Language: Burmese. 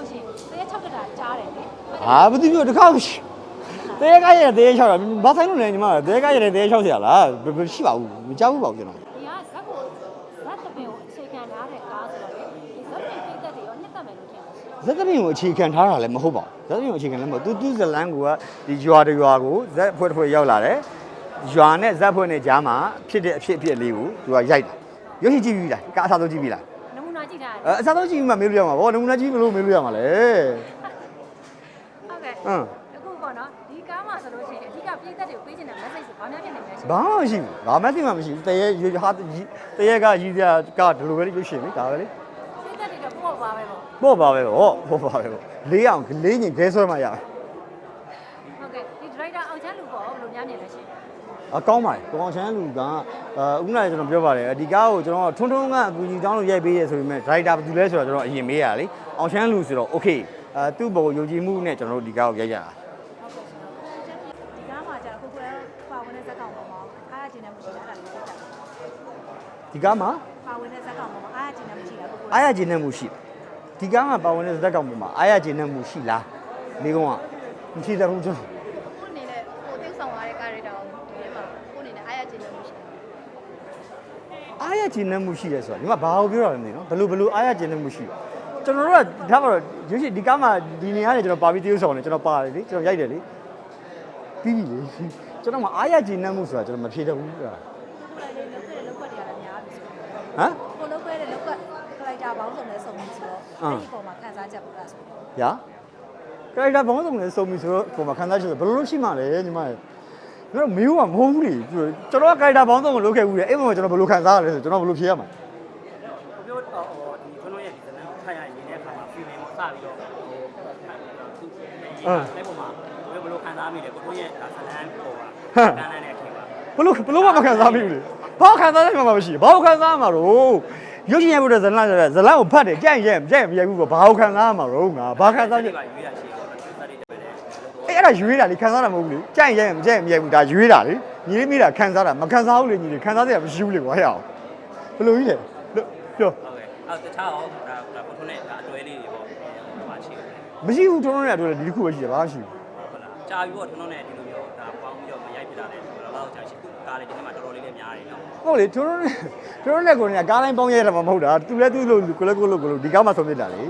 လို့ရှိရင်တရက်6တက်တာကြားတယ်လေ ဟာဘာသူပြောတခါမရှိတဲကားရတဲချောက်တာဘာဆိုင်လို့လဲညီမတဲကားရတဲချောက်เสียလားမရှိပါဘူးမကြောက်ဘူးပါဘူးကျွန်တော် ဒီကဇက်ကိုဇက်တပင်ကိုအခြေခံထားတဲ့ကားဆိုတော့လေဒီဇက်ပင်ပိတ်သက်တွေရောနှစ်သက်မယ်လို့ထင်တယ်ရှင် ဇက်သမီးကိုအခြေခံထားတာလည်းမဟုတ်ပါဘူးဇက်သမီးကိုအခြေခံလည်းမဟုတ်သူသူဇလန်းကဒီရွာတရွာကိုဇက်ဖွဲ့တစ်ဖွဲ့ရောက်လာတယ်ရွာနဲ့ဇက်ဖွဲ့နဲ့ကြားမှာဖြစ်တဲ့အဖြစ်အပျက်လေးကိုသူကရိုက်တာရုပ်ရှင်ကြည့်ပြီးလားကားအစားဆုံးကြည့်ပြီးလား နမူနာကြည့်ထားတယ်အဲအစားဆုံးကြည့်ပြီးမှမေးလို့ရမှာဗောနမူနာကြည့်မလို့မေးလို့ရမှာလေဟုတ်ကဲ့ဟမ်အခုပေါ့နော်ဒီကားမှာဆိုလို့ရှိရင်အဓိကပိတ်သက်တွေကိုပေးချင်တဲ့ message ဆိုဘာများဖြစ်နေလဲရှင်ဘာမှမရှိဘူးဘာမှသိမှမရှိဘူးတရေရွဟာတရေကရည်စရာကဒီလိုပဲရုပ်ရှင်လေဒါပဲလေပိတ်သက်တွေတော့ပေါ့ပါပဲပေါ့ပေါ့ပါပဲဗောပေါ့ပါပဲဗောလေးအောင်လေးညင်ခဲဆွဲမှရမယ်ဟုတ်ကဲ့ဒီ driver အောင်ချမ်းလူပေါ့ဘယ်လိုများနေလဲရှင် အကောင်းပါတယ်ကိုအောင်ချမ်းလူကအာဥက္ကဋ္ဌကျွန်တော်ပြောပါတယ်ဒီကားကိုကျွန်တော်ထွန်းထွန်းကအကူကြီးတောင်းလို့ရိုက်ပေးရဆိုပေမဲ့ဒရိုက်တာဘာလို့လဲဆိုတော့ကျွန်တော်အရင်မေးရလေအောင်ချမ်းလူဆိုတော့ okay အာသူ့ဘောယုံကြည်မှုနဲ့ကျွန်တော်တို့ဒီကားကိုရိုက်ကြတာဟုတ်ကဲ့ရှင်ဒီကားမှာကြာကိုကိုယ်ပါဝင်တဲ့ဇက်ကောင်ပေါ်မှာအားရကျင်နေမှုရှိတာအဲ့ဒါလေးပြောပြပါဒီကားမှာပါဝင်တဲ့ဇက်ကောင်ပေါ်မှာအားရကျင်နေမှုရှိတာကိုကိုယ်အားရကျင်တဲ့မှုရှိတယ်ဒီကားမှာပါဝင်တဲ့ဇက်ကောင်ပေါ်မှာအားရကျင်တဲ့မှုရှိလားမိကုန်းကမရှိတဲ့ဘူးကျွန်တော်ကိုအနေနဲ့ကိုသိဆောင်ရတဲ့ကားရတာကိုဒီထဲမှာကို အနေနဲ့အားရကျင်လို့ရှိတယ်အားရကျင်တဲ့မှုရှိတယ်ဆိုတာဒီမှာဘာကိုပြောရလဲမသိနော်ဘယ်လိုဘယ်လိုအားရကျင်တဲ့မှုရှိလဲကျွန်တော်တို့ကဒါမှတော့ရွှေရှိဒီကားမှာဒီနေရာနေကျွန်တော်ပါပြီးတရုပ်ဆောင်နေကျွန်တော်ပါတယ်လေကျွန်တော်ရိုက်တယ်လေပြီးပြီလေကျွန်တော်မှအားရကျင်တဲ့မှုဆိုတာကျွန်တော်မဖြေတတ်ဘူးကွာကိုယ်လည်းလောက်ခဲ့တဲ့လောက်ကွက်တွေကလည်းများပြီဆိုဟမ်ကိုလောက်ခဲ့တဲ့လောက်ကွက်ခလိုက်တာဘောင်းစုံနဲ့စုံပြီးဆိုတော့အဲ့ဒီပုံမှာခံစားချက်ပေါ့လားဆိုတော့ညာကရိုက်တာဘောင်းဆောင်နဲ့စုံပြီဆိုတော့ပုံမှာခံစားချက်ဆိုဘယ်လိုလုပ်ရှိမှလဲညီမရေ ကျွန်တော်မေးဖို့ကမဟုတ်ဘူးလေကျွန်တော်ကရိုက်တာဘောင်းဆောင်ကိုလုပ်ခဲ့ဘူးလေအဲ့ပုံမှာကျွန်တော်ဘယ်လိုခံစားရလဲဆိုကျွန်တော်ဘယ်လိုဖြေရမှာပြောတော့ဟိုဒီကျွန်တော်ရဲ့ဒီဇလန်ကိုဖတ်ရရင်တဲ့အခါမှာ feeling ကိုစပြီးတော့ဟိုသူအဲ့ပုံမှာဘယ်လိုခံစားမိလဲကိုတို့ရဲ့ဒါဇလန်ပေါ်ပါကန်းတဲ့အခါမှာဘလို့ဘလို့မှမခံစားမိဘူးလေဘာခံစားနိုင်မှာမရှိဘာခံစားမှာတော့ရုပ်ရှင်ရိုက်ဖို့တဲ့ဇလန်ဆိုတဲ့ဇလန်ကိုဖတ်တယ်ကြိုက်ရင်ကြိုက်မရိုက်ဘူးပေါ့ဘာခံစားမှာတော့ငါဘာခံစားဒီချက်ကရွေးရရှိတော့စက်တွေတယ်ပဲလေ အဲ့အဲ့ဒါရွေးတာလေခံစားတာမဟုတ်ဘူးလေကြိုက်ရင်ကြိုက်မရိုက်ဘူးဒါရွေးတာလေညီလေးမိတာခံစားတာမခံစားဘူးလေညီလေးခံစားစရာမရှိဘူးလေကွာဟဲ့အောင်ဘလို့ကြီးလဲပြောဟုတ်ကဲ့အဲ့တခြားရောဒါဒါကိုတို့နဲ့ဒါအတွဲလေးတွေပေါ့ဟိုမှာရှိတယ်မရှိဘူးထုံးထုံးနဲ့အတွက်ဒီတစ်ခုပဲရှိတယ်ဘာမှမရှိဘူးဟုတ်လားကြာပြီးတော့ကျွန်တော်နဲ့ဒီလိုမျိုးဒါပေါင်းပြီးတော့မရိုက်ပြတာလေဘယ်တော့ကြာရှိသူကားလေးဒီနေ့မှာတော်တော်လေးလေးများတယ်နော်ဟုတ်လေထုံးထုံးနဲ့ထုံးထုံးနဲ့ကိုယ်ကကားတိုင်းပေါင်းရဲတာမှမဟုတ်တာသူလည်းသူ့လိုကိုလည်းကိုလိုကိုလိုဒီကားမှဆုံးဖြစ်တာလေ